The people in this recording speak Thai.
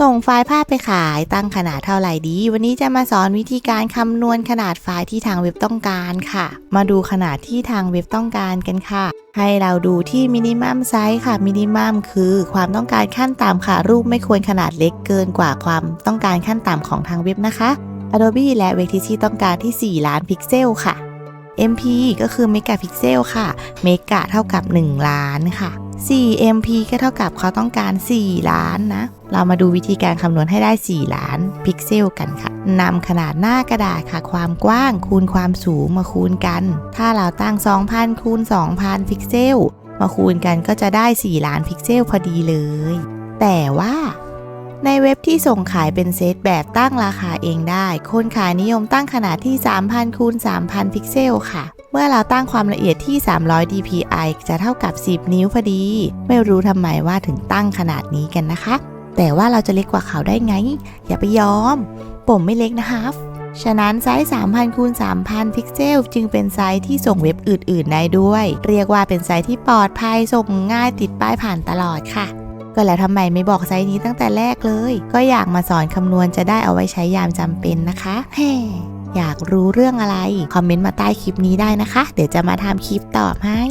ส่งไฟล์ภาพไปขายตั้งขนาดเท่าไหร่ดี วันนี้จะมาสอนวิธีการคำนวณขนาดไฟล์ที่ทางเว็บต้องการค่ะ มาดูขนาดที่ทางเว็บต้องการกันค่ะ ให้เราดูที่มินิมัมไซส์ค่ะมินิมัมคือความต้องการขั้นต่ำค่ะ รูปไม่ควรขนาดเล็กเกินกว่าความต้องการขั้นต่ำของทางเว็บนะคะ Adobe และ w e x i ต้องการที่ 4 ล้านพิกเซลค่ะ MP ก็คือเมกะพิกเซลค่ะเมกะเท่ากับ 1 ล้านค่ะ 4 MP ก็เท่ากับเขาต้องการ 4 ล้านนะ เรามาดูวิธีการคำนวณให้ได้ 4 ล้านพิกเซลกันค่ะนำขนาดหน้ากระดาษค่ะ ความกว้างคูณความสูงมาคูณกัน ถ้าเราตั้ง 2,000 คูณ 2,000 พิกเซล มาคูณกันก็จะได้ 4 ล้านพิกเซลพอดีเลย แต่ว่าในเว็บที่ส่งขายเป็นเซตแบบตั้งราคาเองได้ คนขายนิยมตั้งขนาดที่ 3,000คูณ3,000 พิกเซลค่ะ มื่อเราตั้งความละเอียดที่ 300 dpi จะเท่ากับ 10 นิ้วพอดี ไม่รู้ทำไมว่าถึงตั้งขนาดนี้กันนะคะ แต่ว่าเราจะเล็กกว่าเขาได้ไง อย่าไปยอม ผมไม่เล็กนะครับฉะนั้นไซส์3,000คูณ3,000 พิกเซล จึงเป็นไซส์ที่ส่งเว็บอื่น ๆ ได้ด้วย เรียกว่าเป็นไซส์ที่ปลอดภัยส่งง่ายติดป้ายผ่านตลอดค่ะ ก็แล้วทำไมไม่บอกไซส์นี้ตั้งแต่แรกเลย ก็อยากมาสอนคำนวณจะได้เอาไว้ใช้ยามจำเป็นนะคะแฮ่ อยากรู้เรื่องอะไร คอมเมนต์มาใต้คลิปนี้ได้นะคะ เดี๋ยวจะมาทำคลิปตอบให้